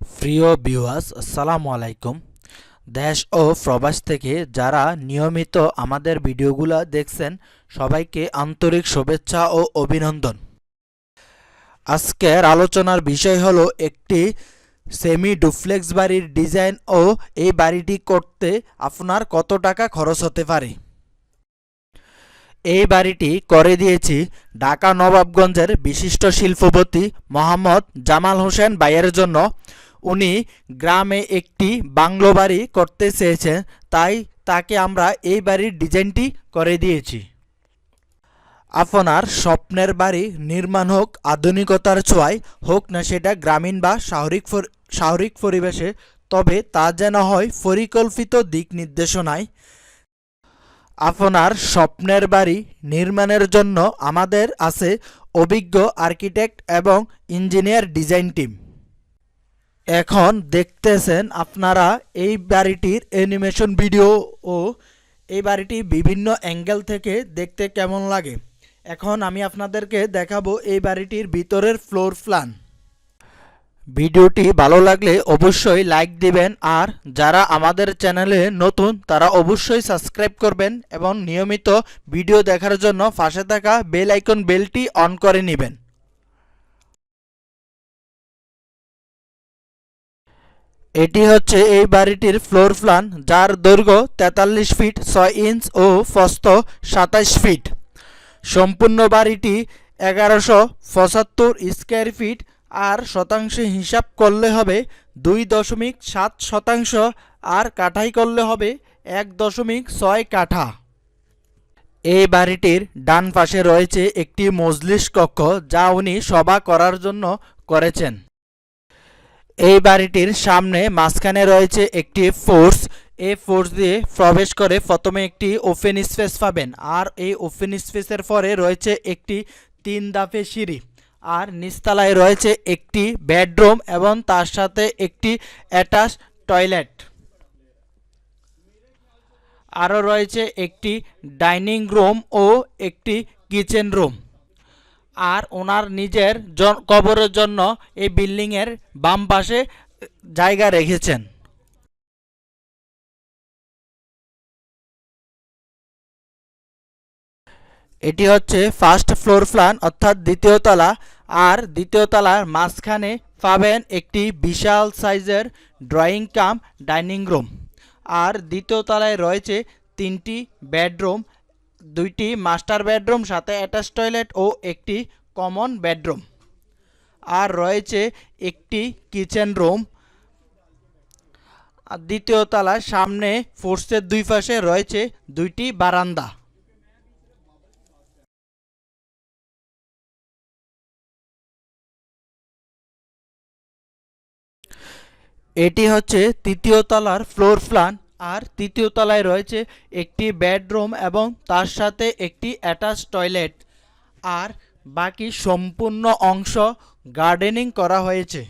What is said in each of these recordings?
প্রিয় ভিউয়ার্স আসসালামু আলাইকুম। দেশ ও প্রবাস থেকে যারা নিয়মিত আমাদের ভিডিওগুলো দেখছেন, সবাইকে আন্তরিক শুভেচ্ছা ও অভিনন্দন। আজকের আলোচনার বিষয় হলো একটি সেমি ডুপ্লেক্স বাড়ির ডিজাইন ও এই বাড়িটি করতে আপনার কত টাকা খরচ হতে পারে? এই বাড়িটি করে দিয়েছি ঢাকা নবাবগঞ্জের বিশিষ্ট শিল্পপতি মোহাম্মদ জামাল হোসেন ভাইয়ের জন্য। উনি গ্রামে একটি বাংলো বাড়ি করতে চেয়েছেন, তাই তাকে আমরা এই বাড়ির ডিজাইনটি করে দিয়েছি। আপনার স্বপ্নের বাড়ি নির্মাণ হোক, আধুনিকতার ছোঁয়ায় হোক না সেটা গ্রামীণ বা শহরিক শহরিক পরিবেশে, তবে তা যেন হয় পরিকল্পিত দিক নির্দেশনায়। আপনার স্বপ্নের বাড়ি নির্মাণের জন্য আমাদের আছে অভিজ্ঞ আর্কিটেক্ট এবং ইঞ্জিনিয়ার ডিজাইন টিম। এখন দেখতেছেন আপনারা এই বাড়িটির অ্যানিমেশন ভিডিও ও এই বাড়িটি বিভিন্ন অ্যাঙ্গেল থেকে দেখতে কেমন লাগে। এখন আমি আপনাদেরকে দেখাবো এই বাড়িটির ভিতরের ফ্লোর প্ল্যান ভিডিওটি ভালো লাগলে অবশ্যই লাইক দিবেন আর যারা আমাদের চ্যানেলে নতুন, তারা অবশ্যই সাবস্ক্রাইব করবেন এবং নিয়মিত ভিডিও দেখার জন্য পাশে থাকা বেল আইকন বেলটি অন করে নেবেন। এটি হচ্ছে এই বাড়িটির ফ্লোর প্ল্যান, যার দৈর্ঘ্য তেতাল্লিশ ফিট, ছয় ইঞ্চ ও প্রস্থ সাতাশ ফিট। সম্পূর্ণ বাড়িটি এগারোশো পঁচাত্তর স্কোয়ার ফিট, আর শতাংশে হিসাব করলে হবে দুই দশমিক সাত শতাংশ, আর কাঠাই করলে হবে এক দশমিক ছয় কাঠা। এই বাড়িটির ডান পাশে রয়েছে একটি মজলিস কক্ষ, যা উনি সভা করার জন্য করেছেন। এই বাড়িটির সামনে মাঝখানে রয়েছে একটি ফোর্স। এই ফোর্স দিয়ে প্রবেশ করে প্রথমে একটি ওপেন স্পেস পাবেন আর এই ওপেন স্পেসের পরে রয়েছে একটি তিন ধাপে সিঁড়ি আর নিচতলায় রয়েছে একটি বেডরুম এবং তার সাথে একটি অ্যাটাচ টয়লেট। আরও রয়েছে একটি ডাইনিং রুম ও একটি কিচেন রুম। আর ওনার নিজের কবরের জন্য এই বিল্ডিংয়ের বাম পাশে জায়গা রেখেছেন। এটি হচ্ছে ফার্স্ট ফ্লোর প্ল্যান, অর্থাৎ দ্বিতীয় তলা, আর দ্বিতীয় তলার মাঝখানে পাবেন একটি বিশাল সাইজের ড্রয়িং কাম ডাইনিং রুম। আর দ্বিতীয় তলায় রয়েছে তিনটি বেডরুম দুইটি মাস্টার বেডরুম, সাথে অ্যাটাচ টয়লেট ও একটি কমন বেডরুম। আর রয়েছে একটি কিচেন রুম। দ্বিতীয় তলায় সামনে ফোর্সের দুই পাশে রয়েছে দুইটি বারান্দা। এটি হচ্ছে তৃতীয় তলার ফ্লোর প্ল্যান। আর তৃতীয় তলায় রয়েছে একটি বেডরুম এবং তার সাথে একটি অ্যাটাচ টয়লেট। আর বাকি সম্পূর্ণ অংশ গার্ডেনিং করা হয়েছে।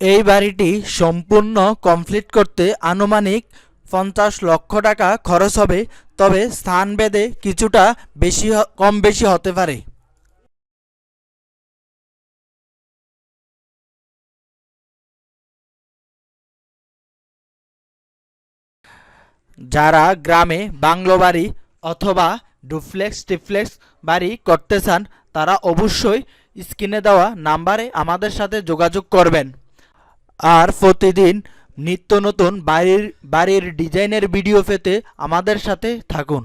এই বাড়িটি সম্পূর্ণ কমপ্লিট করতে আনুমানিক পঞ্চাশ লক্ষ টাকা খরচ হবে, তবে স্থানভেদে কিছুটা বেশি কম বেশি হতে পারে। যারা গ্রামে বাংলো বাড়ি অথবা ডুপ্লেক্স, টিপ্লেক্স বাড়ি করতে চান, তারা অবশ্যই স্ক্রিনে দেওয়া নাম্বারে আমাদের সাথে যোগাযোগ করবেন। আর প্রতিদিন নিত্য নতুন বাড়ির বাড়ির ডিজাইনের ভিডিও পেতে আমাদের সাথে থাকুন।